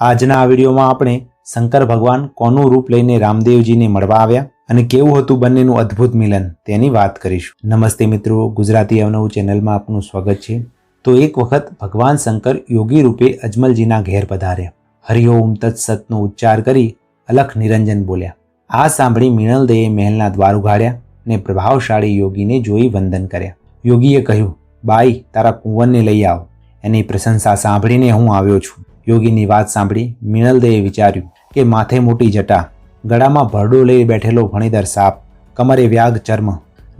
આજના આ વિડીયોમાં આપણે શંકર ભગવાન કોનું રૂપ લઈને રામદેવજીને મળવા આવ્યા અને કેવું હતું બંનેનું અદ્ભુત મિલન તેની વાત કરીશું. નમસ્તે મિત્રો, ગુજરાતી અવનવું ચેનલમાં આપનું સ્વાગત છે. તો એક વખત ભગવાન શંકર યોગી રૂપે અજમલજીના ઘેર પધાર્યા. હરિઓમ તત્સતનો ઉચ્ચાર કરી અલખ નિરંજન બોલ્યા. આ સાંભળી મિણલદેએ મહેલના દ્વાર ઉઘાડ્યા ને પ્રભાવશાળી યોગીને જોઈ વંદન કર્યા. યોગીએ કહ્યું, બાઈ, તારા કુંવરને લઈ આવો. એની પ્રશંસા સાંભળીને હું આવ્યો છું. યોગીની વાત સાંભળી મિનલદેએ વિચાર્યું કે માથે મોટી જટા, ગળામાં ભરડો લઈ બેઠેલો ભણીદર સાપ, કમરે વ્યાગ ચર્મ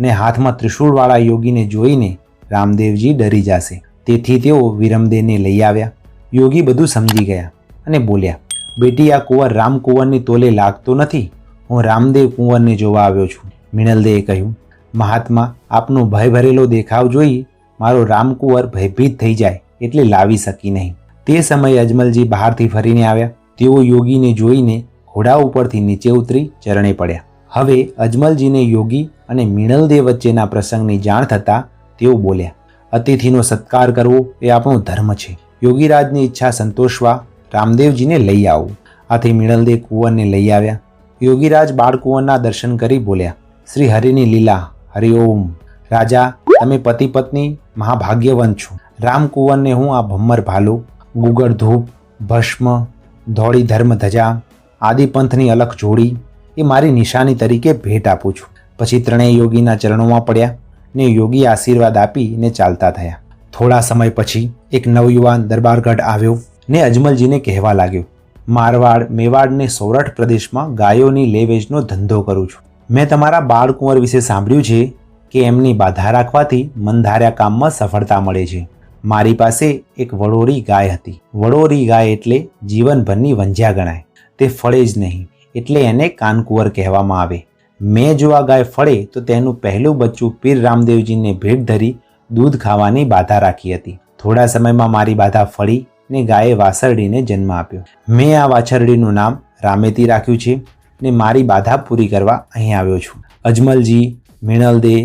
ને હાથમાં ત્રિશૂળવાળા યોગીને જોઈને રામદેવજી ડરી જશે. તેથી તેઓ વિરમદેવને લઈ આવ્યા. યોગી બધું સમજી ગયા અને બોલ્યા, બેટી, આ કુંવર રામ કુંવરની તોલે લાગતો નથી. હું રામદેવ કુંવરને જોવા આવ્યો છું. મિણલદેએ કહ્યું, મહાત્મા, આપનો ભય ભરેલો દેખાવ જોઈ મારો રામકુંવર ભયભીત થઈ જાય એટલે લાવી શકી નહીં. તે સમયે અજમલજી બહારથી ફરીને આવ્યા. તેઓ યોગીને જોઈને ઘોડા ઉપરથી નીચે ઉતરી ચરણે પડ્યા. હવે અજમલજીને યોગી અને મિણલદેવ વચ્ચેના પ્રસંગની જાણ થતાં તેઓ બોલ્યા, અતિથિનો સત્કાર કરવો એ આપણો ધર્મ છે. યોગીરાજની ઈચ્છા સંતોષવા રામદેવજીને લઈ આવવું આથી મિણલદેવ કુંવરને લઈ આવ્યા. યોગીરાજ બાળકુંવરના દર્શન કરી બોલ્યા, શ્રી હરિની લીલા હરિઓમ રાજા, તમે પતિ પત્ની મહાભાગ્યવંત છો. રામકુંવરને હું આ ભમ્મર ભાલુ. ગુગળ ધૂપ, ભસ્મ, ધોળી ધર્મ ધજા, આદિ પંથની અલખ જોડી, એ મારી નિશાની તરીકે ભેટ આપું છું. પછી ત્રણેય યોગીના ચરણોમાં પડ્યા ને યોગી આશીર્વાદ આપીને ચાલતા થયા. થોડા સમય પછી એક નવયુવાન દરબારગઢ આવ્યો ને અજમલજીને કહેવા લાગ્યો, મારવાડ, મેવાડ ને સૌરાષ્ટ્ર પ્રદેશમાં ગાયોની લે વેચનો ધંધો કરું છું. મેં તમારા બાળકુંવર વિશે સાંભળ્યું છે કે એમની બાધા રાખવાથી મનધાર્યા કામમાં સફળતા મળે છે. મારી પાસે એક વડોરી ગાય હતી. વડોરી ગાય એટલે જીવનભરની વંજ્યા ગણાય. તે ફળે જ નહીં, એટલે એને કાનકુંવર કહેવામાં આવે. મેં જો આ ગાય ફળે, તો તેનું પહેલું બચ્ચું પીર રામદેવજીને ભેટ ધરી દૂધ ખાવાની બાધા રાખી હતી. થોડા સમયમાં મારી બાધા ફળી ને ગાયે વાછરડીને જન્મ આપ્યો. મેં આ વાછરડીનું નામ રામેતી રાખ્યું છે ને મારી બાધા પૂરી કરવા અહીં આવ્યો છું. અજમલજી મિણલદે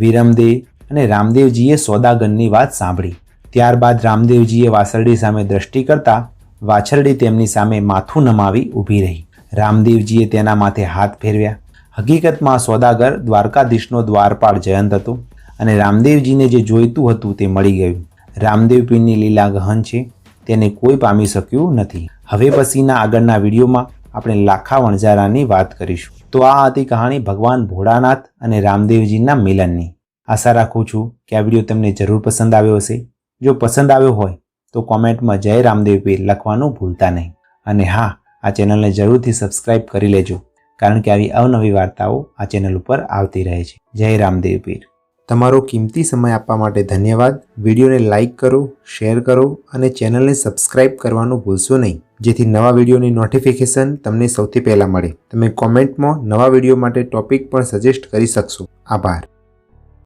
વિરમદે અને રામદેવજીએ સોદાગરની વાત સાંભળી. ત્યારબાદ રામદેવજીએ વાછરડી સામે દ્રષ્ટિ કરતા વાછરડી તેમની સામે માથું નમાવી ઊભી રહી. રામદેવજીએ તેના માથે હાથ ફેરવ્યા. હકીકતમાં સોદાગર, દ્વારકાધીશનો દ્વારપાળ જયંત હતો અને રામદેવજીને જે જોઈતું હતું તે મળી ગયું. રામદેવ પીરની લીલા ગહન છે, તેને કોઈ પામી શક્યું નથી. હવે પછીના આગળના વિડીયોમાં આપણે લાખા વણઝારાની વાત કરીશું. તો આ હતી કહાણી ભગવાન ભોળાનાથ અને રામદેવજીના મિલનની. આશા રાખું છું કે આ વીડિયો તમને જરૂર પસંદ આવ્યો હશે. જો પસંદ આવ્યો હોય, તો કોમેન્ટમાં જય રામદેવ પીર લખવાનું ભૂલતા નહીં. અને હા, આ ચેનલને જરૂરથી સબસ્ક્રાઇબ કરી લેજો, કારણ કે આવી અવનવી વાર્તાઓ આ ચેનલ ઉપર આવતી રહે છે. જય રામદેવ પીર. તમારો કિંમતી સમય આપવા માટે ધન્યવાદ. વિડીયોને લાઇક કરો, શેર કરો અને ચેનલને સબસ્ક્રાઇબ કરવાનું ભૂલશો નહીં. જેથી નવા વિડીયોની નોટિફિકેશન તમને સૌથી પહેલાં મળે. તમે કોમેન્ટમાં નવા વીડિયો માટે ટોપિક પણ સજેસ્ટ કરી શકશો. આભાર.